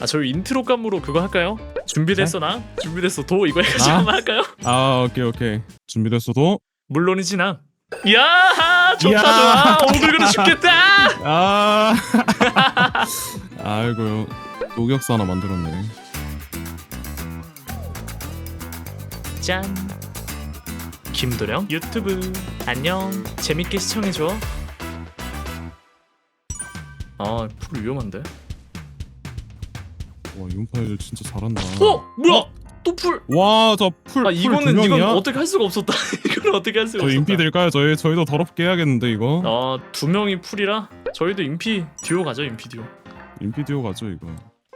아 저희 인트로 감으로 그거 할까요? 준비됐어 나? 준비됐어 도 이거 해가지고 네? 아? 한번 할까요? 아 오케이 오케이 준비됐어도 물론이지 나. 야 좋다 야. 좋아 오글거려 죽겠다. 아 아이고요 녹역사 하나 만들었네 짠. 김도령 유튜브 안녕 재밌게 시청해줘. 아풀 위험한데? 와 이온파일 진짜 잘한다 어 뭐야? 또 풀? 와 저 풀 아 이거는 이건 어떻게 할 수가 없었다. 이건 어떻게 할 수가 저 없었다. 인피 될까요? 저희 저희도 더럽게 해야겠는데 이거 아두 명이 풀이라 저희도 인피 듀오 가죠 인피 듀오. 인피 듀오 가죠 이거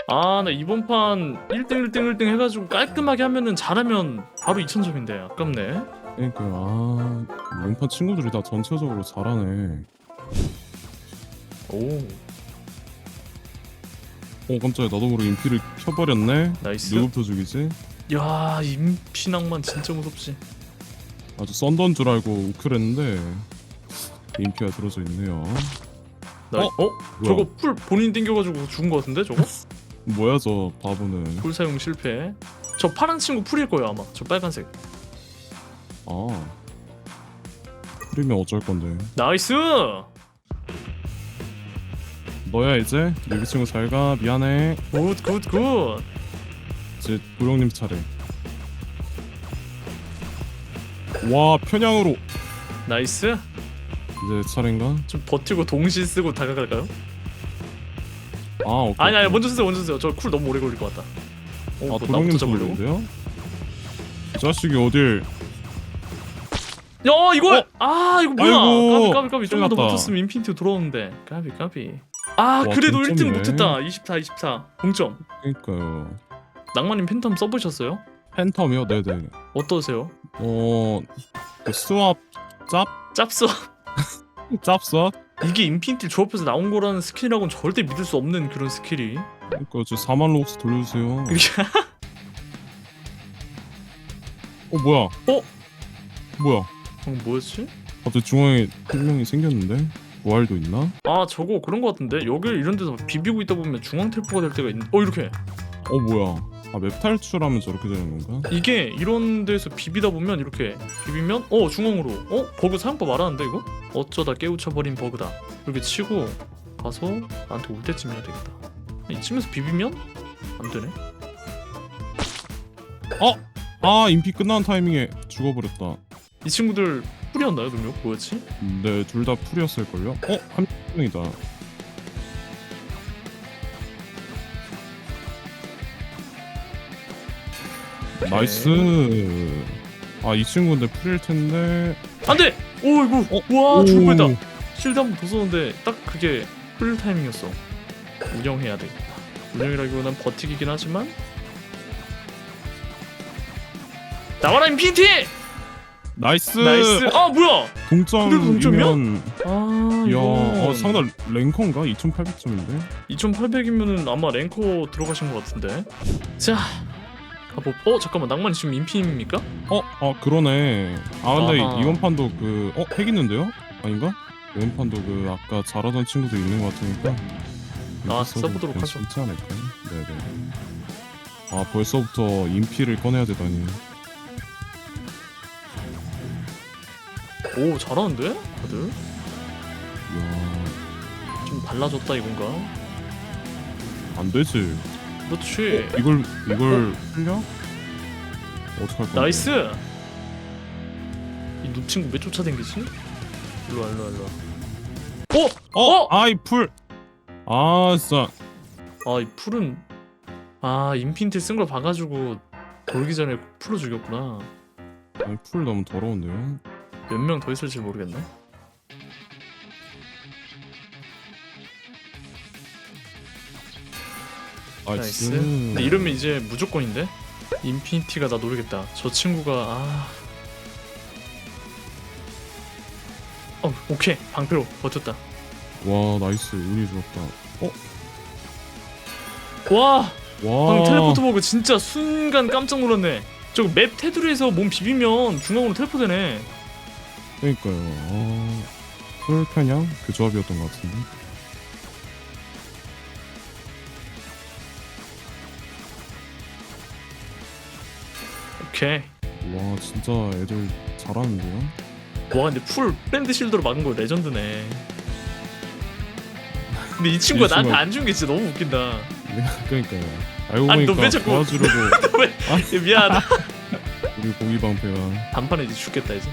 아 나 이번 판 1등 1등 1등 해가지고 깔끔하게 하면은 잘하면 바로 2000점인데 아깝네. 그러니까 아 이온파 친구들이 다 전체적으로 잘하네 오 어 깜짝이야 나도 모르게 인피를 켜버렸네 나이스. 누구부터 죽이지? 야 인피 낭만 진짜 무섭지. 아주 썬던 줄 알고 우클했는데 인피가 들어져 있네요 나, 어? 어? 저거 풀 본인 땡겨가지고 죽은 거 같은데 저거? 뭐야 저 바보는 풀 사용 실패. 저 파란 친구 풀일 거예요 아마. 저 빨간색. 아 프리면 어쩔 건데 나이스. 너야 이제 여기 친구 잘가 미안해 굿굿 굿. 이제 도영님 차례 와 편향으로 나이스. 이제 차례인가? 좀 버티고 동시 쓰고 다가갈까요? 아 오케이 아니 아니. 먼저 쓰세요 먼저 쓰세요. 저 쿨 너무 오래 걸릴 것 같다. 어, 아 뭐 도영님 나부터 잡으려고? 잡으려고요? 이 자식이 어딜 야 이거 어? 아 이거 뭐야 아이고, 까비 까비 까비 좀만 더 큰일 났다. 붙었으면 인피니티 돌아오는데 까비 까비 아 와, 그래도 1등 동점이네. 못했다 24 24 동점 그러니까요 낭만님 팬텀 써보셨어요? 팬텀이요? 네네 어떠세요? 어그 스왑 짭? 짭서 짭스왑? 이게 인피니티 조합해서 나온 거라는 스킬이라고는 절대 믿을 수 없는 그런 스킬이 그러니까 저 4만 로벅스 돌려주세요 어 뭐야 어? 뭐야 어, 뭐였지? 갑자기 중앙에 한 명이 생겼는데 부활도 있나? 아 저거 그런 거 같은데? 여길 이런 데서 비비고 있다 보면 중앙 텔포가 될 때가 있는 어 이렇게. 어 뭐야. 아 맵 탈출하면 저렇게 되는 건가? 이게 이런 데서 비비다 보면 이렇게 비비면 어 중앙으로. 어 버그 사용법 알았는데 이거? 어쩌다 깨우쳐버린 버그다. 이렇게 치고 가서 나한테 올 때쯤 해야 되겠다. 이쯤에서 비비면 안 되네? 아 인피 끝나는 타이밍에 죽어버렸다. 이 친구들 뿌리였나요 능력 뭐였지? 네 둘 다 풀이었을걸요? 어? 한 명이다. 나이스. 아 이 친구인데 풀일 텐데. 안돼! 오이구 어? 와 죽을 뻔했다. 오. 실드 한 번 더 썼는데 딱 그게 풀 타이밍이었어. 운영해야 되겠다 운영이라기보단 버티기긴 하지만. 나와라 인피니티 나이스 나이스 아 뭐야 그래도 동점이야? 동점이면 아 이야 이거 어, 상당 랭커인가? 2800점인데 2800이면은 아마 랭커 들어가신 것 같은데 자 가보 어 잠깐만 낭만이 지금 인피입니까? 어? 아 그러네 아 근데 아하. 이번 판도 그 어? 핵 있는데요? 아닌가? 이번 판도 그 아까 잘하던 친구도 있는 것 같으니까 아, 이렇게 써도 써보도록 하죠. 괜찮지 않을까? 네네 아 벌써부터 인피를 꺼내야 되다니 오 잘하는데 다들 좀 달라졌다 이건가? 안 되지 그렇지 이걸 이걸 풀려? 어떡할 건데 나이스 이 눕 친구 왜 쫓아댕기지? 일로와 일로와 일로와 어? 어! 어? 아이 풀! 아 진짜 아 이 풀은 아 인피니티 쓴걸 봐가지고 돌기 전에 풀어 죽였구나 아이 풀 너무 더러운데요? 몇 명 더 있을지 모르겠네. 나이스. 나이스 근데 이러면 이제 무조건인데? 인피니티가 나 노리겠다. 저 친구가 아. 어, 오케이. 방패로 버텼다. 와 나이스. 운이 좋았다. 어? 와! 와. 방금 텔레포트 보고 진짜 순간 깜짝 놀랐네. 저거 맵 테두리에서 몸 비비면 중앙으로 텔포 되네 그러니까요. 어, 토요일 편향 그 조합이었던 것 같은데. 오케이. 와 진짜 애들 잘하는데요. 와 근데 풀 밴드 실드로 막은 거 레전드네. 근데 이 친구가 나한테 친구가- 안 준 게 진짜 너무 웃긴다. 네, 그러니까요. 알고 아니, 보니까 자꾸- 도와주려고 아. 미안. 우리 고기 방패가 단판에 이제 죽겠다 이제.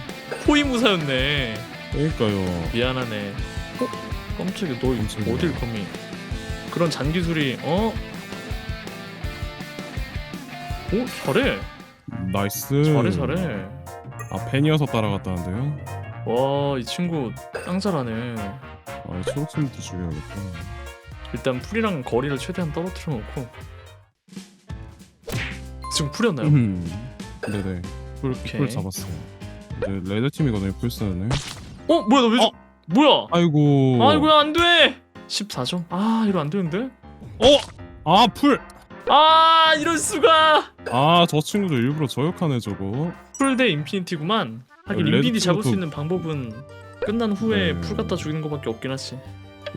호위무사였네 그러니까요. 미안하네 어? 깜짝이야 너 깜짝이야. 어딜 감히 그런 잔기술이 어? 오 잘해 나이스. 잘해 잘해 아 팬이어서 따라갔다는데요? 와 이 친구 짱 잘하네 아 초록팀부터 죽여야겠다. 일단 풀이랑 거리를 최대한 떨어뜨려 놓고 지금 풀이었나요? 음. 네네. 풀, 오케이. 풀 잡았어요. 이제 레드 팀이거든요. 풀스는. 어 뭐야 나왜 어? 뭐야 아이고. 아이고야 안 돼 14점 아 이거 안 되는데 아 풀. 아 이럴 수가 아 저 친구도 일부러 저격하네 저거. 풀 대 인피니티구만 하긴 레드 인피니티 잡을 수 팀부터- 있는 방법은 끝난 후에 네. 풀 갖다 죽이는 거밖에 없긴 하지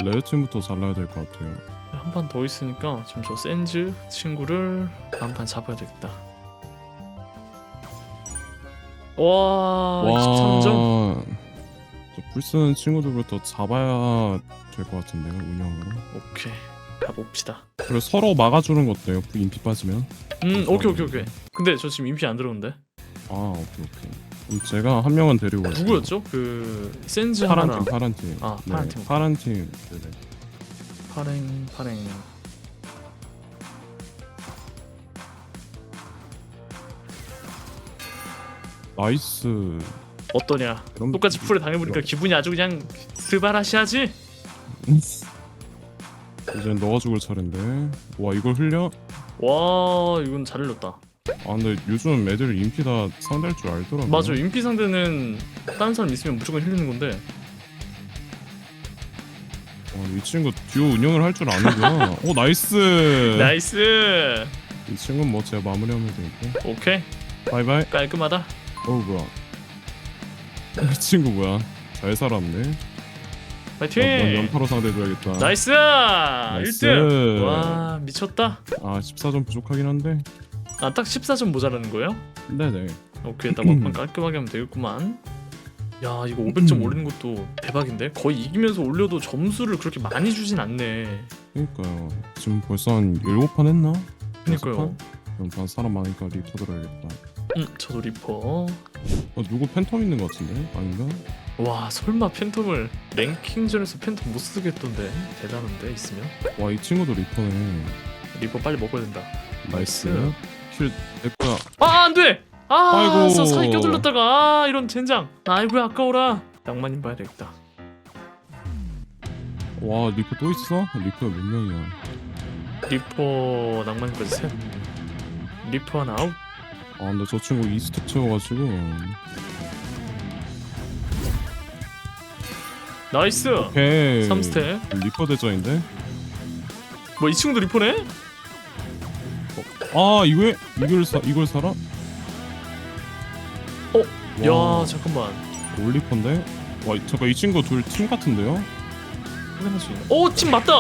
레드 팀부터 잘라야 될 것 같아요. 한 판 더 있으니까 지금 저 센즈 친구를 한 판 잡아야 되겠다 와 23점 저 풀스는 친구들부터 잡아야 될 것 같은데요 운영으로. 오케이 가봅시다 그리고 서로 막아주는 거 어때요? 인피 빠지면? 음 오케이 오케이 오케이 근데 저 지금 인피 안 들어오는데 아 오케이 오케이. 그럼 제가 한 명은 데리고 갈게요. 누구였죠? 그 센즈 파란 하나 팀, 파란 팀. 아, 네, 파란 팀. 파란 팀. 네네. 파랭 파랭 나이스. 어떠냐 그럼 똑같이 풀에 당해보니까 기분이 아주 그냥 스바라시하지? 이제 너가 죽을 차례인데. 와 이걸 흘려? 와 이건 잘 흘렸다 아 근데 요즘 애들 인피 다 상대할 줄 알더라고. 맞아 인피 상대는 다른 사람 있으면 무조건 흘리는 건데 와, 이 친구 듀오 운영을 할 줄 아는구나. 오 나이스. 나이스 이 친구는 뭐 제가 마무리하면 되고. 오케이 바이바이. 깔끔하다 어우 뭐야. 이 친구 뭐야? 잘 살았네. 파이팅 넌 연타로 상대해줘야겠다. 나이스 나이스. 1등 와 미쳤다 아 14점 부족하긴 한데. 아 딱 14점 모자라는 거예요? 네네. 오케이 딱 막판 깔끔하게 하면 되겠구만 야 이거 500점 음. 올리는 것도 대박인데 거의 이기면서 올려도 점수를 그렇게 많이 주진 않네 그러니까요. 지금 벌써 한 7판 했나? 그니까요 다 사람 많으니까 리터 들어야겠다. 음 저도 리퍼 어 누구 팬텀 있는 것 같은데? 아닌가? 와 설마 팬텀을 랭킹전에서 팬텀 못 쓰겠던데 대단한데 있으면 와 이 친구도 리터네. 리퍼 빨리 먹어야 된다 나이스. 나이스. 킬 내거야. 아 안 돼 아 아이고. 사- 사이 껴들렸다가 아 이런 젠장 아이고야 아까워라 낭만님 봐야 되겠다 와 리퍼 또 있어? 리퍼 몇 명이야? 리퍼 낭만님까지 셋 리퍼 하나 아웃 아 근데 저 친구 이스택 채워가지고 나이스 오케이 3스텝 리퍼 대전인데? 뭐 이 친구도 리퍼네? 아 이거 이걸 사 이걸 사라? 어? 와, 야 잠깐만 올리퍼인데? 와 잠깐 이 친구 둘 팀 같은데요? 확인할 수 있나? 오팀 맞다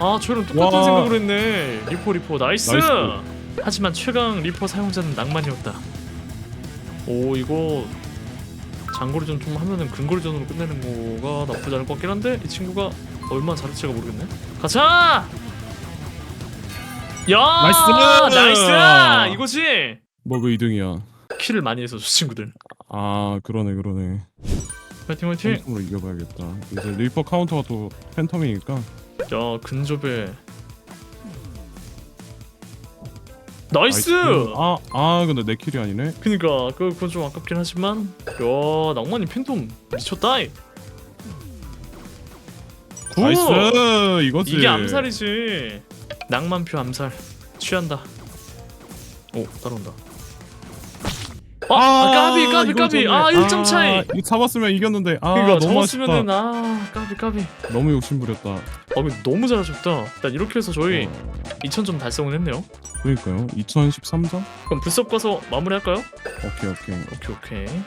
아 저랑 똑같은 와. 생각을 했네 리퍼 리퍼 나이스. 나이스. 하지만 최강 리퍼 사용자는 낭만이었다. 오 이거 장거리전 좀 하면은 근거리전으로 끝내는 거가 나쁘지 않을 것 같긴 한데 이 친구가 얼마나 잘할지가 모르겠네. 가자! 야! 나이스! 나이스! 이거지? 뭐왜 2등이야? 킬을 많이 해서 저 친구들. 아 그러네 그러네. 파이팅 파이팅! 팬텀으로 이겨봐야겠다. 이제 리퍼 카운터가 또 팬텀이니까. 야 근접에 나이스! 아, 아 근데 내 킬이 아니네. 그니까 그 그건 좀 아깝긴 하지만. 야 낭만이 팬텀 미쳤다. 이. 굿! 나이스 이거지. 이게 암살이지. 낭만표 암살. 취한다. 오 따라온다 아, 아 까비 까비 까비. 좀- 아 1점 차이. 이거 잡았으면 이겼는데. 아 그니까 너무 아쉽다 잡았으면은 아 까비 까비. 너무 욕심부렸다. 아 근데 너무 잘하셨다. 일단 이렇게 해서 저희 어, 2000점 달성을 했네요. 그러니까요. 2013점? 그럼 불섭 가서 마무리할까요? 오케이 오케이. 오케이 오케이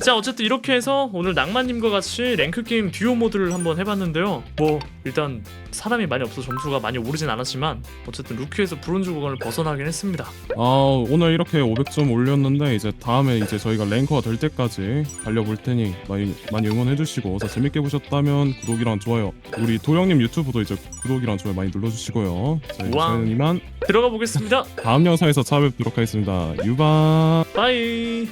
자 어쨌든 이렇게 해서 오늘 낭만님과 같이 랭크 게임 듀오 모드를 한번 해봤는데요. 뭐 일단 사람이 많이 없어 점수가 많이 오르진 않았지만 어쨌든 루키에서 브론즈 구간을 벗어나긴 했습니다. 아 오늘 이렇게 500점 올렸는데 이제 다음에 이제 저희가 랭커가 될 때까지 달려볼 테니 많이 많이 응원해주시고 자 재밌게 보셨다면 구독이랑 좋아요 우리 도영님 유튜브도 이제 구독이랑 좋아요 많이 눌러주시고요 자 우와. 저희는 이만 들어가 보겠습니다. 다음 영상에서 찾아뵙도록 하겠습니다 유바 빠이.